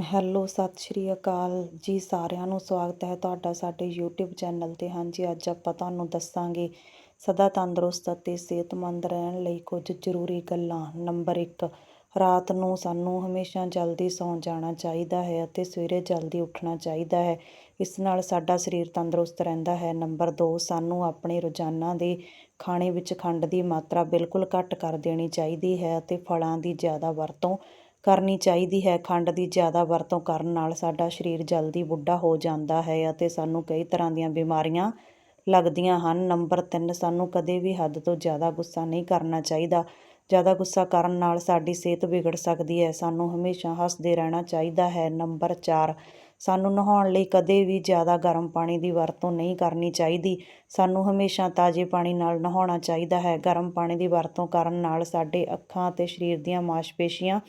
Hello, ਸਤਿ ਸ਼੍ਰੀ ਅਕਾਲ ਜੀ ਸਾਰਿਆਂ ਨੂੰ। ਸਵਾਗਤ ਹੈ ਤੁਹਾਡਾ ਸਾਡੇ YouTube ਚੈਨਲ ਤੇ। ਹਾਂਜੀ, ਅੱਜ ਆਪਾਂ ਤੁਹਾਨੂੰ ਦੱਸਾਂਗੇ ਸਦਾ ਤੰਦਰੁਸਤ ਅਤੇ ਸਿਹਤਮੰਦ ਰਹਿਣ ਲਈ ਕੁਝ ਜ਼ਰੂਰੀ ਗੱਲਾਂ। ਨੰਬਰ 1 ਰਾਤ ਨੂੰ ਸਾਨੂੰ ਹਮੇਸ਼ਾ ਜਲਦੀ ਸੌਂ ਜਾਣਾ ਚਾਹੀਦਾ ਹੈ ਅਤੇ ਸਵੇਰੇ ਜਲਦੀ ਉੱਠਣਾ ਚਾਹੀਦਾ ਹੈ। ਇਸ ਨਾਲ ਸਾਡਾ ਸਰੀਰ ਤੰਦਰੁਸਤ ਰਹਿੰਦਾ ਹੈ। ਨੰਬਰ 2 ਸਾਨੂੰ ਆਪਣੇ ਰੋਜ਼ਾਨਾ ਦੇ ਖਾਣੇ ਵਿੱਚ ਖੰਡ ਦੀ ਮਾਤਰਾ ਬਿਲਕੁਲ ਘੱਟ ਕਰ ਦੇਣੀ ਚਾਹੀਦੀ ਹੈ ਅਤੇ ਫਲਾਂ ਦੀ ਜ਼ਿਆਦਾ ਵਰਤੋਂ ਕਰਨੀ ਚਾਹੀਦੀ ਹੈ। ਖੰਡ ਦੀ ਜ਼ਿਆਦਾ ਵਰਤੋਂ ਕਰਨ ਨਾਲ ਸਾਡਾ ਸਰੀਰ ਜਲਦੀ ਬੁੱਢਾ ਹੋ ਜਾਂਦਾ ਹੈ ਅਤੇ ਸਾਨੂੰ ਕਈ ਤਰ੍ਹਾਂ ਦੀਆਂ ਬਿਮਾਰੀਆਂ ਲੱਗਦੀਆਂ ਹਨ। ਨੰਬਰ ਤਿੰਨ, ਸਾਨੂੰ ਕਦੇ ਵੀ ਹੱਦ ਤੋਂ ਜ਼ਿਆਦਾ ਗੁੱਸਾ ਨਹੀਂ ਕਰਨਾ ਚਾਹੀਦਾ। ਜ਼ਿਆਦਾ ਗੁੱਸਾ ਕਰਨ ਨਾਲ ਸਾਡੀ ਸਿਹਤ ਵਿਗੜ ਸਕਦੀ ਹੈ। ਸਾਨੂੰ ਹਮੇਸ਼ਾ ਹੱਸਦੇ ਰਹਿਣਾ ਚਾਹੀਦਾ ਹੈ। ਨੰਬਰ ਚਾਰ ਸਾਨੂੰ ਨਹਾਉਣ ਲਈ ਕਦੇ ਵੀ ਜ਼ਿਆਦਾ ਗਰਮ ਪਾਣੀ ਦੀ ਵਰਤੋਂ ਨਹੀਂ ਕਰਨੀ ਚਾਹੀਦੀ। ਸਾਨੂੰ ਹਮੇਸ਼ਾ ਤਾਜ਼ੇ ਪਾਣੀ ਨਾਲ ਨਹਾਉਣਾ ਚਾਹੀਦਾ ਹੈ। ਗਰਮ ਪਾਣੀ ਦੀ ਵਰਤੋਂ ਕਰਨ ਨਾਲ ਸਾਡੇ ਅੱਖਾਂ ਅਤੇ ਸਰੀਰ ਦੀਆਂ ਮਾਸਪੇਸ਼ੀਆਂ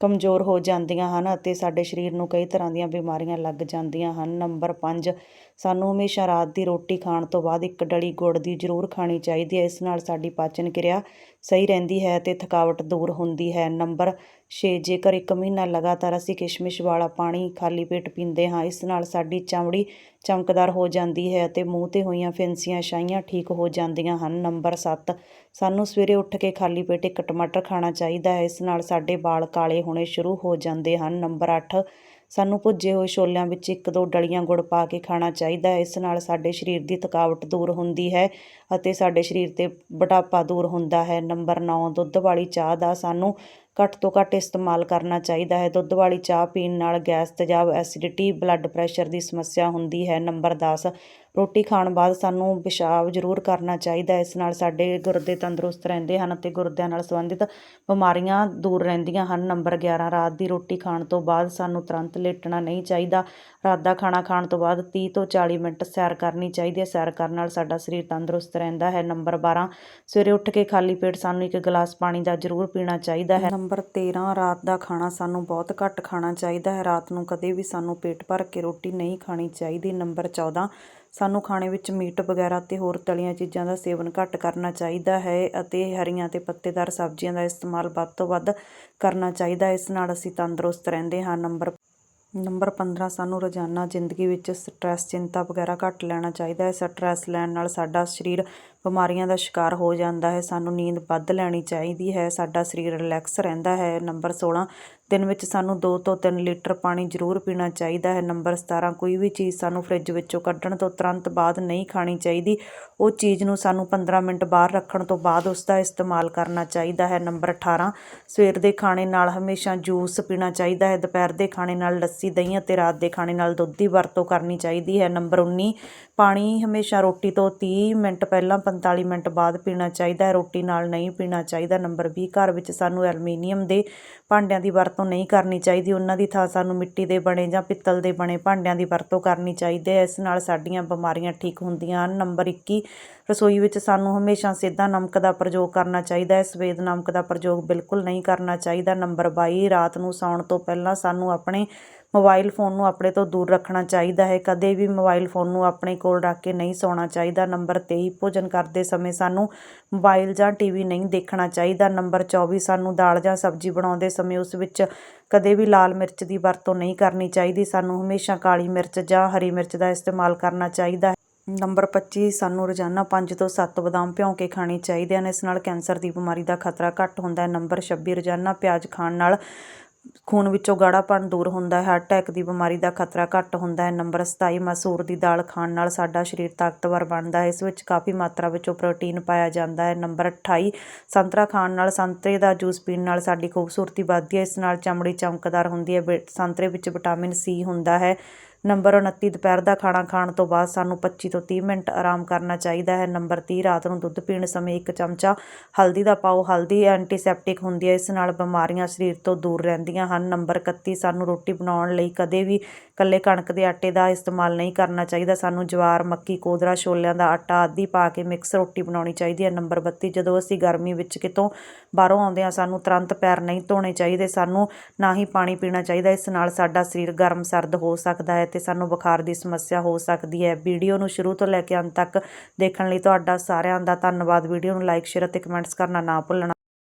ਕਮਜ਼ੋਰ ਹੋ ਜਾਂਦੀਆਂ ਹਨ ਅਤੇ ਸਾਡੇ ਸਰੀਰ ਨੂੰ ਕਈ ਤਰ੍ਹਾਂ ਦੀਆਂ ਬਿਮਾਰੀਆਂ ਲੱਗ ਜਾਂਦੀਆਂ ਹਨ। ਨੰਬਰ ਪੰਜ ਸਾਨੂੰ ਹਮੇਸ਼ਾ ਰਾਤ ਦੀ ਰੋਟੀ ਖਾਣ ਤੋਂ ਬਾਅਦ ਇੱਕ ਡਲੀ ਗੁੜ ਦੀ ਜ਼ਰੂਰ ਖਾਣੀ ਚਾਹੀਦੀ ਹੈ। ਇਸ ਨਾਲ ਸਾਡੀ ਪਾਚਨ ਕਿਰਿਆ ਸਹੀ ਰਹਿੰਦੀ ਹੈ ਅਤੇ ਥਕਾਵਟ ਦੂਰ ਹੁੰਦੀ ਹੈ। ਨੰਬਰ ਛੇ, ਜੇਕਰ ਇੱਕ ਮਹੀਨਾ ਲਗਾਤਾਰ ਅਸੀਂ ਕਿਸ਼ਮਿਸ਼ ਵਾਲਾ ਪਾਣੀ ਖਾਲੀ ਪੇਟ ਪੀਂਦੇ ਹਾਂ, ਇਸ ਨਾਲ ਸਾਡੀ ਚਮੜੀ ਚਮਕਦਾਰ ਹੋ ਜਾਂਦੀ ਹੈ ਅਤੇ ਮੂੰਹ 'ਤੇ ਹੋਈਆਂ ਫਿੰਸੀਆਂ ਛਾਈਆਂ ਠੀਕ ਹੋ ਜਾਂਦੀਆਂ ਹਨ। ਨੰਬਰ 7 ਸਾਨੂੰ ਸਵੇਰੇ ਉੱਠ ਕੇ ਖਾਲੀ ਪੇਟ ਇੱਕ ਟਮਾਟਰ ਖਾਣਾ ਚਾਹੀਦਾ ਹੈ। ਇਸ ਨਾਲ ਸਾਡੇ ਵਾਲ ਕਾਲੇ ਹੋਣੇ ਸ਼ੁਰੂ ਹੋ ਜਾਂਦੇ ਹਨ। ਨੰਬਰ 8 ਸਾਨੂੰ ਭੁੱਜੇ ਹੋਏ ਛੋਲਿਆਂ ਵਿੱਚ ਇੱਕ ਦੋ ਡਲੀਆਂ ਗੁੜ ਪਾ ਕੇ ਖਾਣਾ ਚਾਹੀਦਾ ਹੈ। ਇਸ ਨਾਲ ਸਾਡੇ ਸਰੀਰ ਦੀ ਥਕਾਵਟ ਦੂਰ ਹੁੰਦੀ ਹੈ ਅਤੇ ਸਾਡੇ ਸਰੀਰ 'ਤੇ ਬੁਢਾਪਾ ਦੂਰ ਹੁੰਦਾ ਹੈ। ਨੰਬਰ ਨੌ, ਦੁੱਧ ਵਾਲੀ ਚਾਹ ਦਾ ਸਾਨੂੰ ਘੱਟ ਤੋਂ ਘੱਟ ਇਸਤੇਮਾਲ ਕਰਨਾ ਚਾਹੀਦਾ ਹੈ। ਦੁੱਧ ਵਾਲੀ ਚਾਹ ਪੀਣ ਨਾਲ ਗੈਸ ਤੇਜ਼ਾਬ, ਐਸੀਡਿਟੀ, ਬਲੱਡ ਪ੍ਰੈਸ਼ਰ ਦੀ ਸਮੱਸਿਆ ਹੁੰਦੀ ਹੈ। ਨੰਬਰ ਦਸ ਰੋਟੀ ਖਾਣ ਬਾਅਦ ਸਾਨੂੰ ਪਿਸ਼ਾਬ ਜ਼ਰੂਰ ਕਰਨਾ ਚਾਹੀਦਾ ਇਸ ਨਾਲ ਸਾਡੇ ਗੁਰਦੇ ਤੰਦਰੁਸਤ ਰਹਿੰਦੇ ਹਨ ਅਤੇ ਗੁਰਦਿਆਂ ਨਾਲ ਸੰਬੰਧਿਤ ਬਿਮਾਰੀਆਂ ਦੂਰ ਰਹਿੰਦੀਆਂ ਹਨ। ਨੰਬਰ 11 ਰਾਤ ਦੀ ਰੋਟੀ ਖਾਣ ਤੋਂ ਬਾਅਦ ਸਾਨੂੰ ਤੁਰੰਤ ਲੇਟਣਾ ਨਹੀਂ ਚਾਹੀਦਾ। ਰਾਤ ਦਾ ਖਾਣਾ ਖਾਣ ਤੋਂ ਬਾਅਦ ਤੀਹ ਤੋਂ 40 ਮਿੰਟ ਸੈਰ ਕਰਨੀ ਚਾਹੀਦੀ ਹੈ। ਸੈਰ ਕਰਨ ਨਾਲ ਸਾਡਾ ਸਰੀਰ ਤੰਦਰੁਸਤ ਰਹਿੰਦਾ ਹੈ। ਨੰਬਰ 12 ਸਵੇਰੇ ਉੱਠ ਕੇ ਖਾਲੀ ਪੇਟ ਸਾਨੂੰ ਇੱਕ ਗਲਾਸ ਪਾਣੀ ਦਾ ਜ਼ਰੂਰ ਪੀਣਾ ਚਾਹੀਦਾ ਹੈ। ਨੰਬਰ 13 ਰਾਤ ਦਾ ਖਾਣਾ ਸਾਨੂੰ ਬਹੁਤ ਘੱਟ ਖਾਣਾ ਚਾਹੀਦਾ ਹੈ। ਰਾਤ ਨੂੰ ਕਦੇ ਵੀ ਸਾਨੂੰ ਪੇਟ ਭਰ ਕੇ ਰੋਟੀ ਨਹੀਂ ਖਾਣੀ ਚਾਹੀਦੀ। ਨੰਬਰ 14 ਸਾਨੂੰ ਖਾਣੇ ਵਿੱਚ ਮੀਟ ਵਗੈਰਾ ਅਤੇ ਹੋਰ ਤਲੀਆਂ ਚੀਜ਼ਾਂ ਦਾ ਸੇਵਨ ਘੱਟ ਕਰਨਾ ਚਾਹੀਦਾ ਹੈ ਅਤੇ ਹਰੀਆਂ ਅਤੇ ਪੱਤੇਦਾਰ ਸਬਜ਼ੀਆਂ ਦਾ ਇਸਤੇਮਾਲ ਵੱਧ ਤੋਂ ਵੱਧ ਕਰਨਾ ਚਾਹੀਦਾ ਇਸ ਨਾਲ ਅਸੀਂ ਤੰਦਰੁਸਤ ਰਹਿੰਦੇ ਹਾਂ। ਨੰਬਰ ਨੰਬਰ 15 ਸਾਨੂੰ ਰੋਜ਼ਾਨਾ ਜ਼ਿੰਦਗੀ ਵਿੱਚ ਸਟ੍ਰੈਸ ਚਿੰਤਾ ਵਗੈਰਾ ਘੱਟ ਲੈਣਾ ਚਾਹੀਦਾ ਹੈ। ਸਟ੍ਰੈਸ ਲੈਣ ਨਾਲ ਸਾਡਾ ਸਰੀਰ ਬਿਮਾਰੀਆਂ ਦਾ ਸ਼ਿਕਾਰ ਹੋ ਜਾਂਦਾ ਹੈ, ਸਾਨੂੰ ਨੀਂਦ ਵੱਧ ਲੈਣੀ ਚਾਹੀਦੀ ਹੈ, ਸਾਡਾ ਸਰੀਰ ਰਿਲੈਕਸ ਰਹਿੰਦਾ ਹੈ। ਨੰਬਰ 16 ਦਿਨ ਵਿੱਚ ਸਾਨੂੰ ਦੋ ਤੋਂ ਤਿੰਨ ਲੀਟਰ ਪਾਣੀ ਜ਼ਰੂਰ ਪੀਣਾ ਚਾਹੀਦਾ ਹੈ। ਨੰਬਰ 17 ਕੋਈ ਵੀ ਚੀਜ਼ ਸਾਨੂੰ ਫ੍ਰਿਜ ਵਿੱਚੋਂ ਕੱਢਣ ਤੋਂ ਤੁਰੰਤ ਬਾਅਦ ਨਹੀਂ ਖਾਣੀ ਚਾਹੀਦੀ। ਉਹ ਚੀਜ਼ ਨੂੰ ਸਾਨੂੰ 15 ਮਿੰਟ ਬਾਹਰ ਰੱਖਣ ਤੋਂ ਬਾਅਦ ਉਸ ਦਾ ਇਸਤੇਮਾਲ ਕਰਨਾ ਚਾਹੀਦਾ ਹੈ। ਨੰਬਰ 18 ਸਵੇਰ ਦੇ ਖਾਣੇ ਨਾਲ ਹਮੇਸ਼ਾ ਜੂਸ ਪੀਣਾ ਚਾਹੀਦਾ ਹੈ। ਦੁਪਹਿਰ ਦੇ ਖਾਣੇ ਨਾਲ ਲੱਸੀ, ਦਹੀਂ ਅਤੇ ਰਾਤ ਦੇ ਖਾਣੇ ਨਾਲ ਦੁੱਧ ਦੀ ਵਰਤੋਂ ਕਰਨੀ ਚਾਹੀਦੀ ਹੈ। ਨੰਬਰ 19 ਪਾਣੀ ਹਮੇਸ਼ਾ ਰੋਟੀ ਤੋਂ 30 ਮਿੰਟ ਪਹਿਲਾਂ 45 ਮਿੰਟ ਬਾਅਦ ਪੀਣਾ ਚਾਹੀਦਾ ਹੈ ਰੋਟੀ ਨਾਲ ਨਹੀਂ ਪੀਣਾ ਚਾਹੀਦਾ। ਨੰਬਰ 20 ਘਰ ਵਿੱਚ ਸਾਨੂੰ ਐਲੂਮੀਨੀਅਮ ਦੇ ਭਾਂਡਿਆਂ ਦੀ ਵਰਤੋਂ ਨਹੀਂ ਕਰਨੀ ਚਾਹੀਦੀ। ਉਹਨਾਂ ਦੀ ਥਾਂ ਸਾਨੂੰ ਮਿੱਟੀ ਦੇ ਬਣੇ ਜਾਂ ਪਿੱਤਲ ਦੇ ਬਣੇ ਭਾਂਡਿਆਂ ਦੀ ਵਰਤੋਂ ਕਰਨੀ ਚਾਹੀਦੀ ਹੈ। ਇਸ ਨਾਲ ਸਾਡੀਆਂ ਬਿਮਾਰੀਆਂ ਠੀਕ ਹੁੰਦੀਆਂ ਹਨ। ਨੰਬਰ 21 ਰਸੋਈ ਵਿੱਚ ਸਾਨੂੰ ਹਮੇਸ਼ਾ ਸਿੱਧਾ ਨਮਕ ਦਾ ਪ੍ਰਯੋਗ ਕਰਨਾ ਚਾਹੀਦਾ ਹੈ। ਸਫੇਦ ਨਮਕ ਦਾ ਪ੍ਰਯੋਗ ਬਿਲਕੁਲ ਨਹੀਂ ਕਰਨਾ ਚਾਹੀਦਾ। ਨੰਬਰ 22 ਰਾਤ ਨੂੰ ਸੌਣ ਤੋਂ ਪਹਿਲਾਂ ਸਾਨੂੰ ਆਪਣੇ ਮੋਬਾਈਲ ਫੋਨ ਨੂੰ ਆਪਣੇ ਤੋਂ ਦੂਰ ਰੱਖਣਾ ਚਾਹੀਦਾ ਹੈ। ਕਦੇ ਵੀ ਮੋਬਾਈਲ ਫੋਨ ਨੂੰ ਆਪਣੇ ਕੋਲ ਰੱਖ ਕੇ ਨਹੀਂ ਸੌਣਾ ਚਾਹੀਦਾ। ਨੰਬਰ ਤੇਈ ਭੋਜਨ ਕਰਦੇ ਸਮੇਂ ਸਾਨੂੰ ਮੋਬਾਈਲ ਜਾਂ ਟੀ ਵੀ ਨਹੀਂ ਦੇਖਣਾ ਚਾਹੀਦਾ। ਨੰਬਰ 24 ਸਾਨੂੰ ਦਾਲ ਜਾਂ ਸਬਜ਼ੀ ਬਣਾਉਂਦੇ ਸਮੇਂ ਉਸ ਵਿੱਚ ਕਦੇ ਵੀ ਲਾਲ ਮਿਰਚ ਦੀ ਵਰਤੋਂ ਨਹੀਂ ਕਰਨੀ ਚਾਹੀਦੀ। ਸਾਨੂੰ ਹਮੇਸ਼ਾ ਕਾਲੀ ਮਿਰਚ ਜਾਂ ਹਰੀ ਮਿਰਚ ਦਾ ਇਸਤੇਮਾਲ ਕਰਨਾ ਚਾਹੀਦਾ ਹੈ। ਨੰਬਰ 25 ਸਾਨੂੰ ਰੋਜ਼ਾਨਾ 5 ਤੋਂ 7 ਬਦਾਮ ਭਿਉਂ ਕੇ ਖਾਣੇ ਚਾਹੀਦੇ ਹਨ। ਇਸ ਨਾਲ ਕੈਂਸਰ ਦੀ ਬਿਮਾਰੀ ਦਾ ਖਤਰਾ ਘੱਟ ਹੁੰਦਾ ਹੈ। ਨੰਬਰ 26 ਰੋਜ਼ਾਨਾ ਪਿਆਜ਼ ਖਾਣ ਨਾਲ ਖੂਨ ਵਿੱਚੋਂ ਗਾੜਾਪਣ ਦੂਰ ਹੁੰਦਾ ਹੈ ਹਾਰਟ ਅਟੈਕ ਦੀ ਬਿਮਾਰੀ ਦਾ ਖਤਰਾ ਘੱਟ ਹੁੰਦਾ ਹੈ। ਨੰਬਰ 27 ਮਸੂਰ ਦੀ ਦਾਲ ਖਾਣ ਨਾਲ ਸਾਡਾ ਸਰੀਰ ਤਾਕਤਵਰ ਬਣਦਾ ਹੈ। ਇਸ ਵਿੱਚ ਕਾਫੀ ਮਾਤਰਾ ਵਿੱਚ ਪ੍ਰੋਟੀਨ ਪਾਇਆ ਜਾਂਦਾ ਹੈ। ਨੰਬਰ 28 ਸੰਤਰਾ ਖਾਣ ਨਾਲ ਸੰਤਰੇ ਦਾ ਜੂਸ ਪੀਣ ਨਾਲ ਸਾਡੀ ਖੂਬਸੂਰਤੀ ਵੱਧਦੀ ਹੈ। ਇਸ ਨਾਲ ਚਮੜੀ ਚਮਕਦਾਰ ਹੁੰਦੀ ਹੈ। ਸੰਤਰੇ ਵਿੱਚ ਵਿਟਾਮਿਨ ਸੀ ਹੁੰਦਾ ਹੈ। ਨੰਬਰ 29 ਦੁਪਹਿਰ ਦਾ ਖਾਣਾ ਖਾਣ ਤੋਂ ਬਾਅਦ ਸਾਨੂੰ 25 ਤੋਂ ਤੀਹ ਮਿੰਟ ਆਰਾਮ ਕਰਨਾ ਚਾਹੀਦਾ ਹੈ। ਨੰਬਰ ਤੀਹ, ਰਾਤ ਨੂੰ ਦੁੱਧ ਪੀਣ ਸਮੇਂ ਇੱਕ ਚਮਚਾ ਹਲਦੀ ਦਾ ਪਾਓ। ਹਲਦੀ ਐਂਟੀਸੈਪਟਿਕ ਹੁੰਦੀ ਹੈ, ਇਸ ਨਾਲ ਬਿਮਾਰੀਆਂ ਸਰੀਰ ਤੋਂ ਦੂਰ ਰਹਿੰਦੀਆਂ ਹਨ। ਨੰਬਰ 31 ਸਾਨੂੰ ਰੋਟੀ ਬਣਾਉਣ ਲਈ ਕਦੇ ਵੀ ਇਕੱਲੇ ਕਣਕ ਦੇ ਆਟੇ ਦਾ ਇਸਤੇਮਾਲ ਨਹੀਂ ਕਰਨਾ ਚਾਹੀਦਾ। ਸਾਨੂੰ ਜਵਾਰ, ਮੱਕੀ, ਕੋਦਰਾ, ਛੋਲਿਆਂ ਦਾ ਆਟਾ ਆਦਿ ਪਾ ਕੇ ਮਿਕਸ ਰੋਟੀ ਬਣਾਉਣੀ ਚਾਹੀਦੀ ਹੈ। ਨੰਬਰ 32 ਜਦੋਂ ਅਸੀਂ ਗਰਮੀ ਵਿੱਚ ਕਿਤੋਂ ਬਾਹਰੋਂ ਆਉਂਦੇ ਹਾਂ, ਸਾਨੂੰ ਤੁਰੰਤ ਪੈਰ ਨਹੀਂ ਧੋਣੇ ਚਾਹੀਦੇ। ਸਾਨੂੰ ਨਾ ਹੀ ਪਾਣੀ ਪੀਣਾ ਚਾਹੀਦਾ। ਇਸ ਨਾਲ ਸਾਡਾ ਸਰੀਰ ਗਰਮ ਸਰਦ ਹੋ ਸਕਦਾ ਹੈ ਤੇ ਸਾਨੂੰ ਬੁਖਾਰ ਦੀ ਸਮੱਸਿਆ ਹੋ ਸਕਦੀ ਹੈ। ਵੀਡੀਓ ਨੂੰ ਸ਼ੁਰੂ ਤੋਂ ਲੈ ਕੇ ਅੰਤ ਤੱਕ ਦੇਖਣ ਲਈ ਤੁਹਾਡਾ ਸਾਰਿਆਂ ਦਾ ਧੰਨਵਾਦ। ਵੀਡੀਓ ਨੂੰ ਲਾਈਕ ਸ਼ੇਅਰ ਅਤੇ ਕਮੈਂਟਸ ਕਰਨਾ ਨਾ ਭੁੱਲਣਾ।